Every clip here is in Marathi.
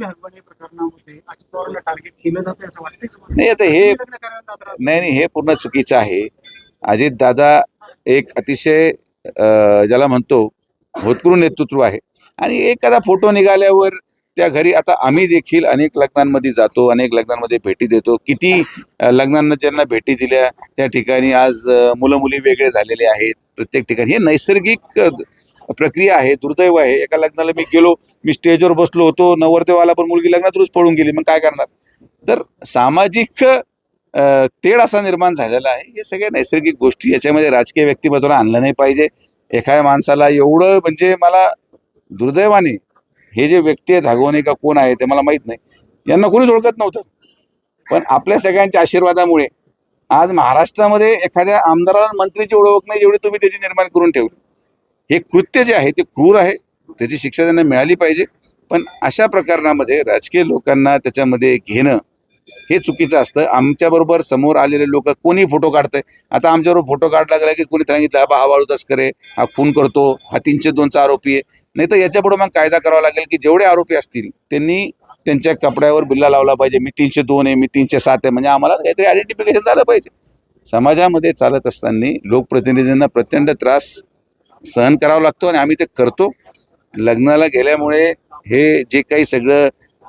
लक्ष्मी हगवणे प्रकरणामध्ये अजित पवारांना टार्गेट केलं जातं असं वाटतं का तुम्हाला? नाही आता हे नाही नाही हे पूर्ण चुकीचं आहे. अजित दादा एक अतिशय ज्याला म्हणतो होतकरू नेतृत्व आहे. आणि एखादा फोटो निघाल्यावर त्या घरी आता आम्ही देखील अनेक लग्नांमध्ये जातो अनेक लग्नांमध्ये भेटी देतो. किती लग्नांना ज्यांना भेटी दिल्या त्या ठिकाणी आज मुलं मुली वेगळे झालेले आहेत. प्रत्येक ठिकाणी. हे नैसर्गिक प्रक्रिया आहे दुर्दैव आहे. एका लग्नाला मी गेलो मी स्टेजवर बसलो होतो नवरदेवाला पण मुलगी लग्नात रोज पळून गेली मग काय करणार? तर सामाजिक तेढ असा निर्माण झालेला आहे. हे सगळ्या नैसर्गिक गोष्टी याच्यामध्ये राजकीय व्यक्तिमत्वाला आणलं नाही पाहिजे. एखाद्या माणसाला एवढं म्हणजे मला दुर्दैवाने हे जे व्यक्ती आहे धागवणे का कोण आहे ते मला माहीत नाही. यांना कोणीच ओळखत नव्हतं. पण आपल्या सगळ्यांच्या आशीर्वादामुळे आज महाराष्ट्रामध्ये एखाद्या आमदाराला मंत्रीची ओळख नाही जेवढी तुम्ही त्याची निर्माण करून ठेवली. हे कृत्य जे आहे ते क्रूर आहे. त्याची शिक्षा त्यांना मिळाली पाहिजे. पण अशा प्रकरणामध्ये राजकीय लोकांना त्याच्यामध्ये घेणं हे चुकीचं असतं. आमच्याबरोबर समोर आलेले लोक कोणी फोटो काढतंय? आता आमच्याबरोबर फोटो काढला गेला की कोणी सांगितलं बा हा वाळू तस्कर आहे. हा खून करतो. हा तीनशे दोनचा आरोपी आहे. नाही तर याच्यापुढे मग कायदा करावा लागेल की जेवढे आरोपी असतील त्यांनी त्यांच्या कपड्यावर बिल्ला लावला पाहिजे. मी तीनशे दोन आहे मी तीनशे सात आहे. म्हणजे आम्हाला काहीतरी आयडेंटिफिकेशन झालं पाहिजे. समाजामध्ये चालत असताना लोकप्रतिनिधींना प्रचंड त्रास सहन करावा लागतो आणि आम्ही ते करतो. लग्नाला गेल्यामुळे हे जे काही सगळं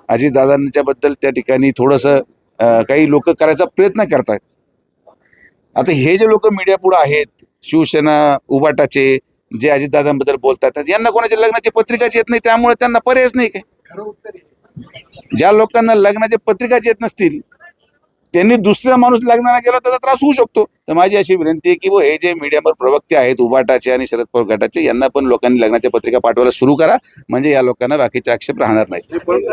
अजितदादांच्या बद्दल त्या ठिकाणी थोडंसं काही लोक करायचा प्रयत्न करतात. आता हे जे लोक मीडिया पुढे आहेत शिवसेना उबाटाचे जे अजितदादांबद्दल बोलतात यांना कोणाच्या लग्नाची पत्रिकाच येत नाही त्यामुळे त्यांना पर्यायच नाही काय? ज्या लोकांना लग्नाच्या पत्रिकाच येत नसतील त्यांनी दुसरा माणूस लग्नाला गेला त्याचा त्रास होऊ शकतो. तर माझी अशी विनंती आहे की बुवा हे जे मीडियावर प्रवक्ते आहेत उबाटाचे आणि शरद पवार गटाचे यांना पण लोकांनी लग्नाच्या पत्रिका पाठवायला सुरू करा. म्हणजे या लोकांना बाकीचे आक्षेप राहणार नाहीत.